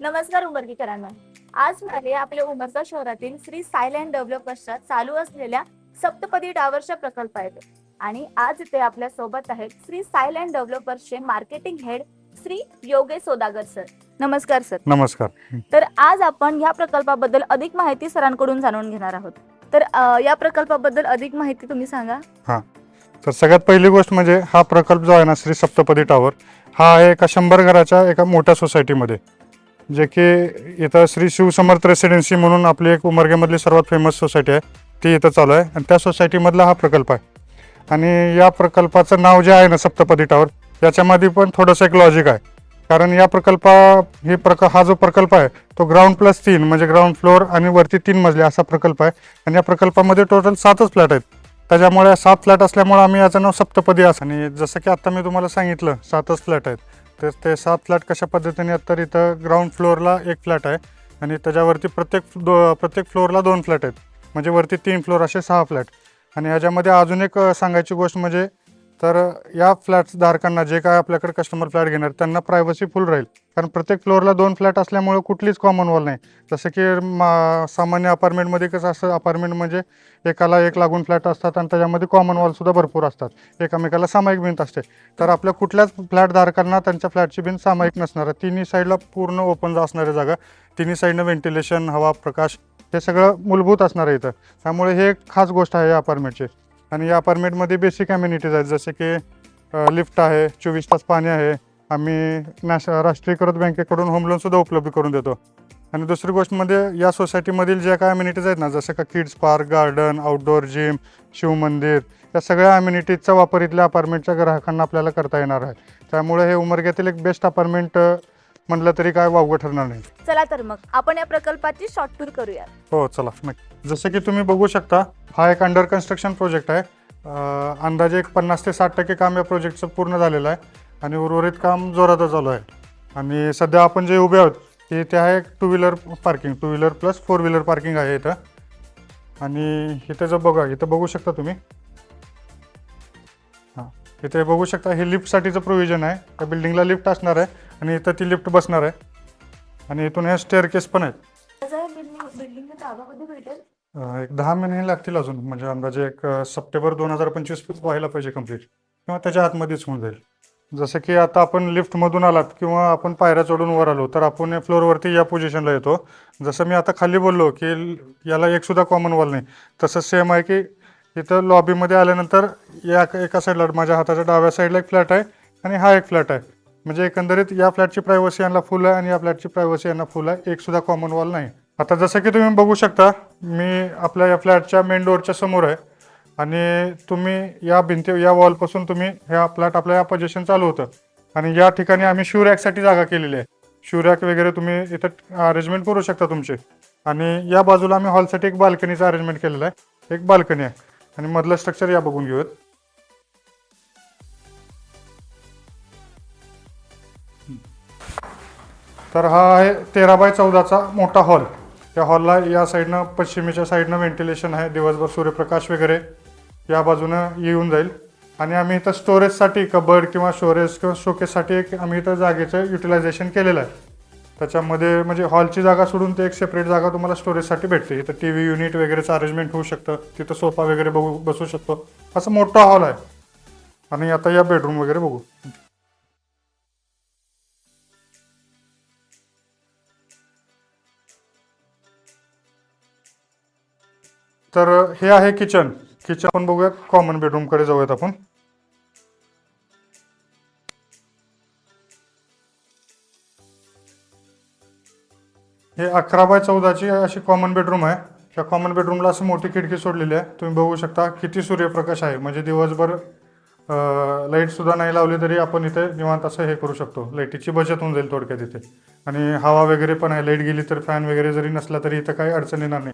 नमस्कार उमरगीकरांना. आज मला आपल्या उमरगा शहरातील श्री सायलँड डेव्हलपर्सच्या चालू असलेल्या सप्तपदी टावरच्या प्रकल्प आहेत. आणि आज इथे आपल्यासोबत आहेत Shri Sailand डेव्हलपर्सचे marketing head Shri Yogesh Sodagar sir. नमस्कार सर. नमस्कार. तर आज आपण या प्रकल्पाबद्दल अधिक माहिती सरांकडून जाणून घेणार आहोत. तर अ, या प्रकल्पाबद्दल अधिक माहिती तुम्ही सांगा. तर सगळ्यात पहिली गोष्ट म्हणजे हा प्रकल्प जो आहे ना श्री सप्तपदी टावर हा आहे एका शंभर घराच्या एका मोठ्या सोसायटीमध्ये जे की इथं श्री शिवसमर्थ रेसिडेन्सी म्हणून आपली एक उमरगेमधली सर्वात फेमस सोसायटी आहे. ती इथं चालू आहे. आणि त्या सोसायटीमधला हा प्रकल्प आहे. आणि या प्रकल्पाचं नाव जे आहे ना सप्तपदी टावर याच्यामध्ये पण थोडंसं एक लॉजिक आहे. कारण या प्रकल्पा हे प्रक हा जो प्रकल्प आहे तो ग्राउंड प्लस तीन म्हणजे ग्राउंड फ्लोअर आणि वरती तीन मजले असा प्रकल्प आहे. आणि या प्रकल्पामध्ये टोटल सातच फ्लॅट आहेत. त्याच्यामुळे सात फ्लॅट असल्यामुळे आम्ही याचं नाव सप्तपदी असं. आणि जसं की आत्ता मी तुम्हाला सांगितलं सातच फ्लॅट आहेत. तर ते सात फ्लॅट कशा पद्धतीने आहेत तर इथं ग्राउंड फ्लोअरला एक फ्लॅट आहे आणि त्याच्यावरती प्रत्येक दो प्रत्येक फ्लोअरला दोन फ्लॅट आहेत. म्हणजे वरती तीन फ्लोअर असे सहा फ्लॅट. आणि ह्याच्यामध्ये अजून एक सांगायची गोष्ट म्हणजे तर या फ्लॅट्स धारकांना जे काय आपल्याकडे कस्टमर फ्लॅट घेणार त्यांना प्रायव्हसी फुल राहील. कारण प्रत्येक फ्लोअरला दोन फ्लॅट असल्यामुळे कुठलीच कॉमन वॉल नाही. जसं की मा सामान्य अपार्टमेंटमध्ये कसं असतं अपार्टमेंट म्हणजे एकाला एक लागून फ्लॅट असतात आणि त्याच्यामध्ये कॉमन वॉलसुद्धा भरपूर असतात. एकामेकाला सामायिक भिंत असते. तर आपल्या कुठल्याच फ्लॅट धारकांना त्यांच्या फ्लॅटची भिंत सामायिक नसणार. आहे तिन्ही साईडला पूर्ण ओपन असणारी जागा तिन्ही साईडनं व्हेंटिलेशन हवा प्रकाश हे सगळं मूलभूत असणार आहे इथं. त्यामुळे हे एक खास गोष्ट आहे या अपार्टमेंटची आणि या अपार्टमेंटमध्ये बेसिक ॲम्युनिटीज आहेत जसे की लिफ्ट आहे चोवीस तास पाणी आहे. आम्ही नॅश राष्ट्रीयकृत बँकेकडून होम लोनसुद्धा उपलब्ध करून देतो. आणि दुसरी गोष्ट म्हणजे या सोसायटीमधील ज्या काय अम्युनिटीज आहेत ना जसं का kids park garden outdoor gym शिवमंदिर या सगळ्या अम्युनिटीजचा वापर इथल्या अपार्टमेंटच्या ग्राहकांना आपल्याला करता येणार आहे. त्यामुळे हे उमरग्यातील एक बेस्ट अपार्टमेंट म्हटलं तरी काय वावगं ठरणार नाही. चला तर मग आपण या प्रकल्पाची शॉर्ट टूर करूया हो चला नक्की. जसं की तुम्ही बघू शकता हा एक अंडर कन्स्ट्रक्शन प्रोजेक्ट आहे. अं, अंदाजे एक पन्नास ते साठ टक्के काम या प्रोजेक्टचं पूर्ण झालेलं आहे आणि उर्वरित काम जोरातच चालू आहे. आणि सध्या आपण जे उभे आहोत की ते आहे two wheeler parking two wheeler plus four wheeler parking आहे इथं. आणि इथं जर बघा इथं बघू शकता तुम्ही. हां इथे बघू शकता हे लिफ्टसाठीचं प्रोव्हिजन आहे. त्या बिल्डिंगला लिफ्ट असणार आहे. आणि इथं ती लिफ्ट बसणार आहे. आणि इथून हे स्टेअर केस पण आहेत. बिल्डिंग जागा कधी भेटेल. अं, एक दहा महिने लागतील अजून. म्हणजे अंदाजे एक अं, सप्टेंबर दोन हजार पंचवीस व्हायला पाहिजे कंप्लीट किंवा त्याच्या आतमध्येच होऊन जाईल. जसं की आता आपण लिफ्टमधून आलात किंवा आपण पायऱ्या चढून वर आलो तर आपण या फ्लोअरवरती या पोझिशनला येतो. जसं मी आता खाली बोललो की ल- याला एक सुद्धा कॉमन वॉल नाही. तसंच सेम आहे की इथं लॉबीमध्ये आल्यानंतर या एका साईडला माझ्या हाताच्या डाव्या साईडला एक फ्लॅट आहे आणि हा एक फ्लॅट आहे. म्हणजे एकंदरीत या फ्लॅटची प्रायव्हसी यांना फुल आहे आणि या फ्लॅटची प्रायव्हसी यांना फुल आहे. एक सुद्धा कॉमन वॉल नाही. आता जसं की तुम्ही बघू शकता मी आपल्या या फ्लॅटच्या मेन डोअरच्या समोर आहे. आणि तुम्ही या भिंती या वॉलपासून तुम्ही ह्या फ्लॅट आपल्या या पोझिशन चालू होतं. आणि या ठिकाणी आम्ही शिवरॅकसाठी जागा केलेली आहे. शिवरॅक वगैरे तुम्ही इथं अरेंजमेंट करू शकता तुमचे. आणि या बाजूला आम्ही हॉलसाठी एक बाल्कनीचं अरेंजमेंट केलेलं आहे. एक बाल्कनी आहे. आणि मधलं स्ट्रक्चर या बघून घेऊयात. तर हा आहे तेरा बाय चौदाचा मोठा हॉल. या हॉलला या साईडनं पश्चिमेच्या साईडनं व्हेंटिलेशन आहे दिवसभर सूर्यप्रकाश वगैरे या बाजूनं येऊन जाईल. आणि आम्ही इथं स्टोरेजसाठी कबर्ड किंवा स्टोरेज किंवा शोकेससाठी एक आम्ही इथं जागेचं युटिलायझेशन केलेलं आहे. त्याच्यामध्ये म्हणजे हॉलची जागा सोडून ते एक सेपरेट जागा तुम्हाला स्टोरेजसाठी भेटते. इथं टी व्ही युनिट वगैरेचं अरेंजमेंट होऊ शकतं. तिथं सोफा वगैरे बघू बसू शकतो. असं मोठा हॉल आहे. आणि आता या बेडरूम वगैरे बघू. तर हे आहे किचन. किचन आपण बघूयात. कॉमन बेडरूमकडे जाऊयात आपण. हे अकरा बाय चौदाची अशी कॉमन बेडरूम आहे. त्या कॉमन बेडरूमला असं मोठी खिडकी सोडलेली आहे. तुम्ही बघू शकता किती सूर्यप्रकाश आहे. म्हणजे दिवसभर लाईटसुद्धा नाही लावली तरी आपण इथे निवांत असं हे करू शकतो. लाईटीची बचत होऊन जाईल थोडक्यात इथे. आणि हवा वगैरे पण आहे. लाइट गेली तर फॅन वगैरे जरी नसला तरी इथं काही अडचण येणार नाही.